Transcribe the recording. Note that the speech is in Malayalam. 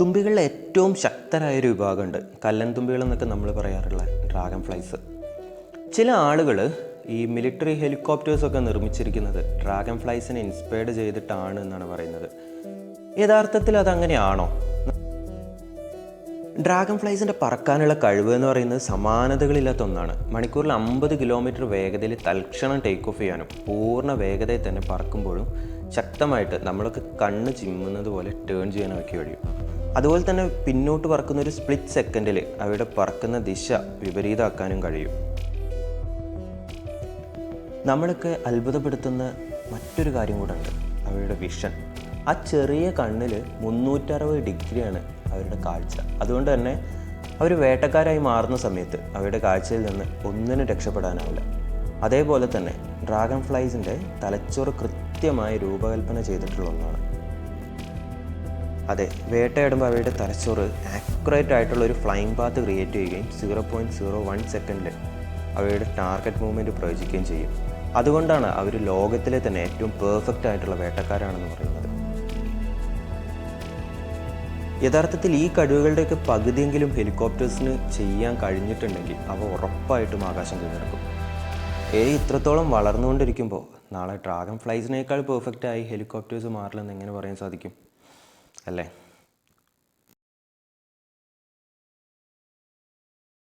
തുമ്പികളിലെ ഏറ്റവും ശക്തരായൊരു വിഭാഗമുണ്ട്. കല്ലൻ തുമ്പികൾ എന്നൊക്കെ നമ്മൾ പറയാറുള്ള ഡ്രാഗൺ ഫ്ലൈസ് ചില ആളുകൾ ഈ മിലിറ്ററി ഹെലികോപ്റ്റേഴ്സൊക്കെ നിർമ്മിച്ചിരിക്കുന്നത് ഡ്രാഗൺ ഫ്ലൈസിനെ ഇൻസ്പയർഡ് ചെയ്തിട്ടാണ് എന്നാണ് പറയുന്നത്. യഥാർത്ഥത്തിൽ അതങ്ങനെയാണോ? ഡ്രാഗൺ ഫ്ലൈസിന്റെ പറക്കാനുള്ള കഴിവ് എന്ന് പറയുന്നത് സമാനതകളില്ലാത്ത ഒന്നാണ്. മണിക്കൂറിൽ അമ്പത് കിലോമീറ്റർ വേഗതയിൽ തൽക്ഷണം ടേക്ക് ഓഫ് ചെയ്യാനും പൂർണ വേഗതയിൽ തന്നെ പറക്കുമ്പോഴും ശക്തമായിട്ട് നമ്മളൊക്കെ കണ്ണ് ചിമ്മുന്നത് പോലെ ടേൺ ചെയ്യാനൊക്കെ കഴിയും. അതുപോലെ തന്നെ പിന്നോട്ട് പറക്കുന്ന ഒരു സ്പ്ലിറ്റ് സെക്കൻഡിൽ അവയുടെ പറക്കുന്ന ദിശ വിപരീതമാക്കാനും കഴിയും. നമ്മളൊക്കെ അത്ഭുതപ്പെടുത്തുന്ന മറ്റൊരു കാര്യം കൂടെ ഉണ്ട് അവരുടെ വിഷൻ ആ ചെറിയ കണ്ണിൽ മുന്നൂറ്ററുപത് ഡിഗ്രിയാണ് അവരുടെ കാഴ്ച. അതുകൊണ്ട് തന്നെ അവർ വേട്ടക്കാരായി മാറുന്ന സമയത്ത് അവരുടെ കാഴ്ചയിൽ നിന്ന് ഒന്നിനും രക്ഷപ്പെടാനാവില്ല. അതേപോലെ തന്നെ ഡ്രാഗൺ ഫ്ലൈസിന്റെ തലച്ചോറ് കൃത്യമായി രൂപകൽപ്പന ചെയ്തിട്ടുള്ള ഒന്നാണ്. അതെ വേട്ടയാടുമ്പോൾ അവയുടെ തലച്ചോറ് ആക്യുറേറ്റ് ആയിട്ടുള്ള ഒരു ഫ്ലൈങ് പാത്ത് ക്രിയേറ്റ് ചെയ്യുകയും സീറോ പോയിന്റ് സീറോ വൺ സെക്കൻഡിൽ അവയുടെ ടാർഗറ്റ് മൂവ്മെന്റ് പ്രവചിക്കുകയും ചെയ്യും. അതുകൊണ്ടാണ് അവർ ലോകത്തിലെ തന്നെ ഏറ്റവും പെർഫെക്റ്റ് ആയിട്ടുള്ള വേട്ടക്കാരാണെന്ന് പറയുന്നത്. യഥാർത്ഥത്തിൽ ഈ കഴിവുകളുടെയൊക്കെ പകുതിയെങ്കിലും ഹെലികോപ്റ്റേഴ്സിന് ചെയ്യാൻ കഴിഞ്ഞിട്ടുണ്ടെങ്കിൽ അവ ഉറപ്പായിട്ടും ആകാശം കീഴടക്കും. ഏ ഇത്രത്തോളം വളർന്നുകൊണ്ടിരിക്കുമ്പോൾ നാളെ ഡ്രാഗൺ ഫ്ലൈസിനേക്കാൾ പെർഫെക്റ്റായി ഹെലികോപ്റ്റേഴ്സ് മാറില്ലെന്ന് എങ്ങനെ പറയാൻ സാധിക്കും? Excelente.